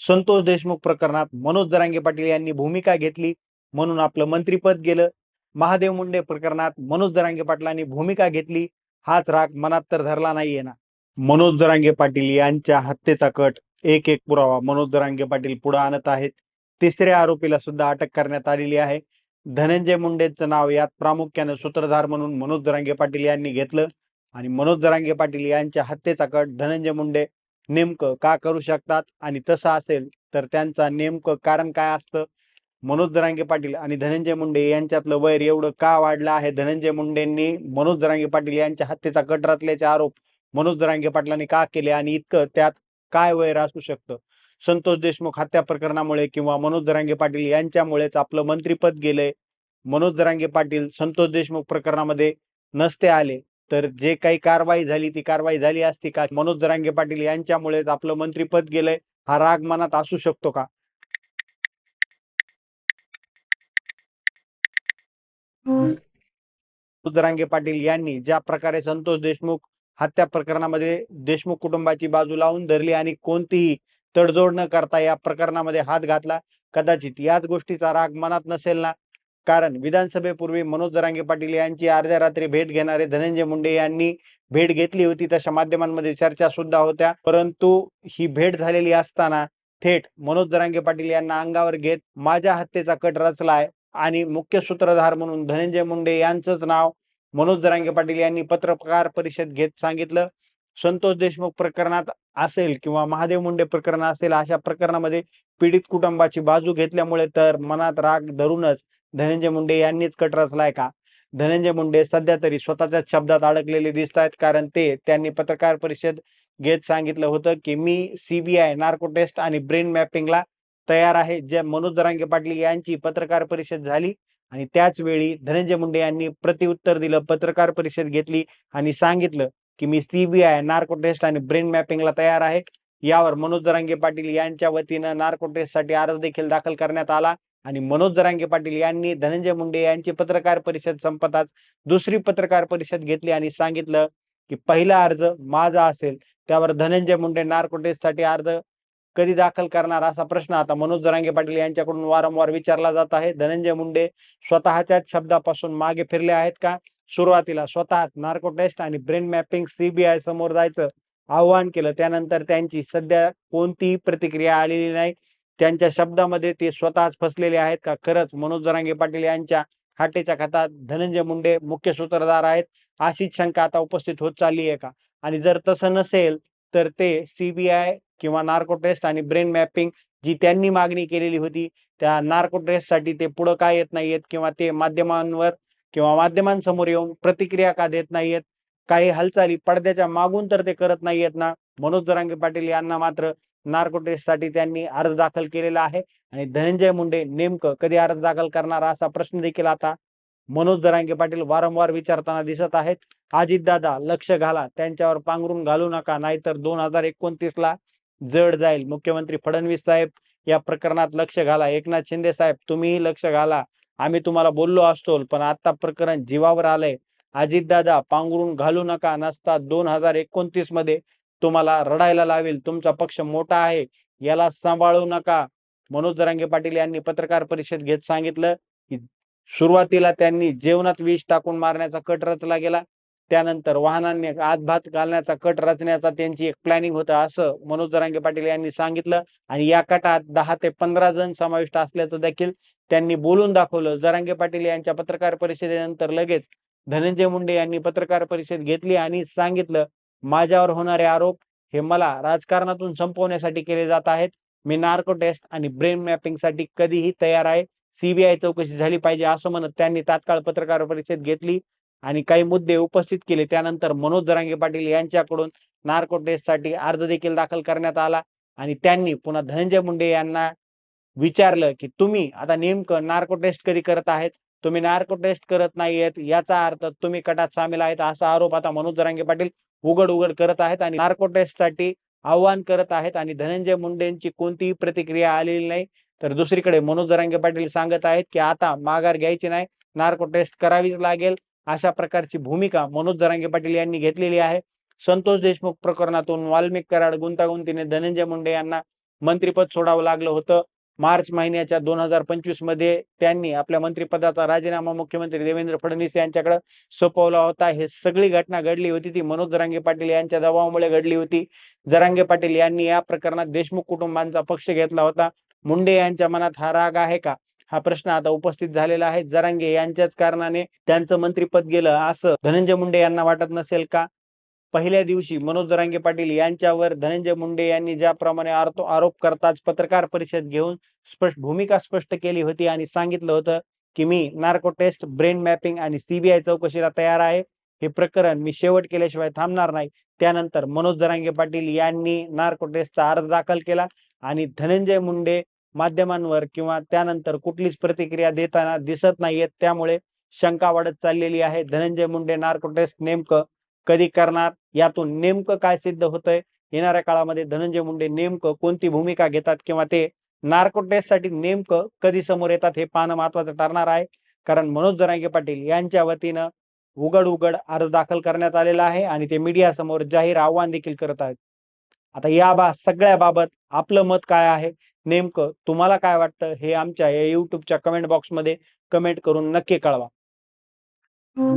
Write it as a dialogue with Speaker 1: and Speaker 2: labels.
Speaker 1: संतोष देशमुख प्रकरणात मनोज जरांगे पाटील यांनी भूमिका घेतली म्हणून आपलं मंत्रीपद गेलं. महादेव मुंडे प्रकरणात मनोज जरांगे पाटलांनी भूमिका घेतली. हाच राग मनात तर धरला नाहीये ना. मनोज जरांगे पाटील यांच्या हत्येचा कट एक एक पुरावा मनोज जरांगे पाटील पुढे आणत आहेत. तिसऱ्या आरोपीला सुद्धा अटक करण्यात आलेली आहे. धनंजय मुंडेचं नाव यात प्रामुख्याने सूत्रधार म्हणून मनोज जरांगे पाटील यांनी घेतलं आणि मनोज जरांगे पाटील यांच्या हत्येचा कट धनंजय मुंडे नेमकं का करू शकतात आणि तसं असेल तर त्यांचा नेमकं कारण काय असतं? मनोज जरांगे पाटील आणि धनंजय मुंडे यांच्यातलं वैर एवढं का वाढलं आहे? धनंजय मुंडेंनी मनोज जरांगे पाटील यांच्या हत्येचा कट रचल्याचे आरोप मनोज जरांगे पाटलांनी का केले? आणि इतकं त्यात काय वैर असू शकतं? संतोष देशमुख हत्या प्रकरणामुळे किंवा मनोज जरांगे पाटील यांच्यामुळेच आपलं मंत्रीपद गेलंय. मनोज जरांगे पाटील संतोष देशमुख प्रकरणामध्ये नसते आले. तर जे काही कारवाई झाली ती कारवाई झाली असती का? मनोज जरांगे पाटील यांच्यामुळेच आपलं मंत्रीपद गेलंय. हा राग मनात असू शकतो का? मनोज जरांगे पाटील यांनी ज्या प्रकारे संतोष देशमुख हत्या प्रकरणामध्ये देशमुख कुटुंबाची बाजू लावून धरली आणि कोणतीही तडजोड न करता या प्रकरणामध्ये हात घातला कदाचित याच गोष्टीचा राग मनात नसेल ना कारण विधानसभेपूर्वी मनोज जरांगे पाटील यांची अर्ध्या रात्री भेट घेणारे धनंजय मुंडे यांनी भेट घेतली होती. तशा माध्यमांमध्ये चर्चा सुद्धा होत्या. परंतु ही भेट झालेली असताना थेट मनोज जरांगे पाटील यांना अंगावर घेत माझ्या हत्येचा कट रचलाय आणि मुख्य सूत्रधार म्हणून धनंजय मुंडे यांचंच नाव मनोज जरांगे पाटील यांनी पत्रकार परिषद घेत सांगितलं. संतोष देशमुख प्रकरणात असेल किंवा महादेव मुंडे प्रकरण असेल अशा प्रकरणामध्ये पीडित कुटुंबाची बाजू घेतल्यामुळे तर मनात राग धरूनच धनंजय मुंडे यांनीच कट रचलाय का? धनंजय मुंडे सध्या तरी स्वतःच्याच शब्दात अडकलेले दिसत आहेत कारण ते त्यांनी पत्रकार परिषद घेत सांगितलं होतं की मी सीबीआय नार्को टेस्ट आणि ब्रेन मॅपिंगला तयार आहे. जे मनोज जरांगे पाटील यांची पत्रकार परिषद झाली आणि त्याच वेळी धनंजय मुंडे यांनी प्रतिउत्तर दिलं पत्रकार परिषद घेतली आणि सांगितलं की मी सीबीआय नार्को टेस्ट आणि ब्रेन मॅपिंगला तयार आहे. यावर मनोज जरांगे पाटील यांच्या वतीनं नार्को टेस्टसाठी अर्ज देखील दाखल करण्यात आला. आणि मनोज जरांगे पाटील यांनी धनंजय मुंडे यांची पत्रकार परिषद संपताच दुसरी पत्रकार परिषद घेतली आणि सांगितलं की पहिला अर्ज माझा असेल त्यावर धनंजय मुंडे नार्कोटेससाठी अर्ज कधी दाखल करणार असा प्रश्न आता मनोज जरांगे पाटील यांच्याकडून वारंवार विचारला जात आहे. धनंजय मुंडे स्वतःच्याच शब्दापासून मागे फिरले आहेत का? सुरुवातीला स्वतः नार्को टेस्ट आणि ब्रेन मॅपिंग सीबीआय समोर जायचं आव्हान केलं. त्यानंतर त्यांची सध्या कोणतीही प्रतिक्रिया आलेली नाही. त्यांच्या शब्दामध्ये ते स्वतःच फसलेले आहेत का? खरंच मनोज जरांगे पाटील यांच्या हाटेच्या खतात धनंजय मुंडे मुख्य सूत्रधार आहेत अशीच शंका आता उपस्थित होत चालली आहे का? आणि जर तसं नसेल तर ते सीबीआय किंवा नार्को टेस्ट आणि ब्रेन मॅपिंग जी त्यांनी मागणी केलेली होती त्या नार्को टेस्टसाठी ते पुढं का येत नाहीयेत किंवा ते माध्यमांवर किंवा माध्यमांसमोर येऊन प्रतिक्रिया का देत नाहीयेत? काही हालचाली पडद्याच्या मागून तर ते करत नाहीयेत ना? मनोज जरांगे पाटील यांना मात्र नार्को त्यांनी अर्ज दाखल केलेला आहे. आणि धनंजय मुंडे नेमकं कधी अर्ज दाखल करणार असा प्रश्न देखील आता मनोज जरांगे पाटील वारंवार विचारताना दिसत आहेत. अजितदादा लक्ष घाला त्यांच्यावर पांघरून घालू नका नाहीतर दोन हजार एकोणतीस ला जड जाईल. मुख्यमंत्री फडणवीस साहेब या प्रकरणात लक्ष घाला. एकनाथ शिंदे साहेब तुम्हीही लक्ष घाला. आम्ही तुम्हाला बोललो असतो पण आता प्रकरण जीवावर आलंय. अजितदादा पांघरून घालू नका नसता दोन हजार एकोणतीसमध्ये तुम्हाला रडायला लावेल तुमचा पक्ष मोठा आहे याला सांभाळू नका. मनोज जरांगे पाटील यांनी पत्रकार परिषद घेत सांगितलं की सुरुवातीला त्यांनी जेवणात विष टाकून मारण्याचा कट रचला गेला. त्यानंतर वाहनांनी आतभात घालण्याचा कट रचण्याचा त्यांची एक प्लॅनिंग होतं असं मनोज जरांगे पाटील यांनी सांगितलं. आणि या कटात दहा ते पंधरा जण समाविष्ट असल्याचं देखील त्यांनी बोलून दाखवलं. जरांगे पाटील यांच्या पत्रकार परिषदेनंतर लगेच धनंजय मुंडे यांनी पत्रकार परिषद घेतली आणि सांगितलं माझ्यावर होणारे आरोप हे मला राजकारणातून संपवण्यासाठी केले जात आहेत. मी नार्को टेस्ट आणि ब्रेन मॅपिंगसाठी कधीही तयार आहे. सीबीआय चौकशी झाली पाहिजे असं म्हणत त्यांनी तात्काळ पत्रकार परिषद घेतली आणि काही मुद्दे उपस्थित केले. त्यानंतर मनोज जरांगे पाटील यांच्याकडून नार्को टेस्टसाठी अर्ज देखील दाखल करण्यात आला आणि त्यांनी पुन्हा धनंजय मुंडे यांना विचारलं की तुम्ही आता नेमकं नार्को टेस्ट कधी करत आहेत? तुम्ही नार्को टेस्ट करत नाहीयेत याचा अर्थ तुम्ही कटात सामील आहेत असा आरोप आता मनोज जरांगे पाटील उघड उघड करत आहेत आणि नार्को टेस्टसाठी आव्हान करत आहेत आणि धनंजय मुंडेंची कोणतीही प्रतिक्रिया आलेली नाही. तर दुसरीकडे मनोज जरांगे पाटील सांगत आहेत की आता माघार घ्यायची नाही नार्को टेस्ट करावीच लागेल अशा प्रकारची भूमिका मनोज जरांगे पाटील यांनी घेतलेली आहे. संतोष देशमुख प्रकरणातून वाल्मिक कराड गुंतागुंतीने धनंजय मुंडे यांना मंत्रिपद सोडावं लागलं होतं. मार्च महिन्याच्या दोन हजार पंचवीसमध्ये त्यांनी आपल्या मंत्रिपदाचा राजीनामा मुख्यमंत्री देवेंद्र फडणवीस यांच्याकडे सोपवला होता. हे सगळी घटना घडली होती. ती मनोज जरांगे पाटील यांच्या दबावामुळे घडली होती. जरांगे पाटील यांनी या प्रकरणात देशमुख कुटुंबांचा पक्ष घेतला होता. मुंडे यांच्या मनात हा राग आहे का? हा प्रश्न आता उपस्थित झालेला आहे. जरांगे यांच्याच कारणाने त्यांचं मंत्रिपद गेलं. असं धनंजय मुंडे यांना वाटत नसेल का? पहिल्या दिवशी मनोज जरांगे पाटील यांच्यावर धनंजय मुंडे यांनी ज्याप्रमाणे आरोप करताच पत्रकार परिषद घेऊन स्पष्ट भूमिका स्पष्ट केली होती आणि सांगितलं होतं की मी नार्को टेस्ट ब्रेन मॅपिंग आणि सीबीआय चौकशीला तयार आहे. हे प्रकरण मी शेवट केल्याशिवाय थांबणार नाही. त्यानंतर मनोज जरांगे पाटील यांनी नार्को टेस्टचा अर्ज दाखल केला आणि धनंजय मुंडे माध्यमांवर किंवा त्यानंतर कुठलीच प्रतिक्रिया देताना दिसत नाहीयेत. त्यामुळे शंका वाढत चाललेली आहे. धनंजय मुंडे नार्को टेस्ट नेमकं कधी करणार? यातून नेमकं काय सिद्ध होतंय? येणाऱ्या काळामध्ये धनंजय मुंडे नेमकं कोणती भूमिका घेतात किंवा ते नार्को टेस्टसाठी नेमकं कधी समोर येतात हे पाहणं महत्वाचं ठरणार आहे. कारण मनोज जरांगे पाटील यांच्या वतीनं उघड उघड अर्ज दाखल करण्यात आलेला आहे आणि ते मीडिया समोर जाहीर आव्हान देखील करत आहेत. आता या बा सगळ्या बाबत आपलं मत काय आहे? नेमकं तुम्हाला काय वाटतं? हे आमच्या या युट्यूबच्या कमेंट बॉक्समध्ये कमेंट करून नक्की कळवा. हो.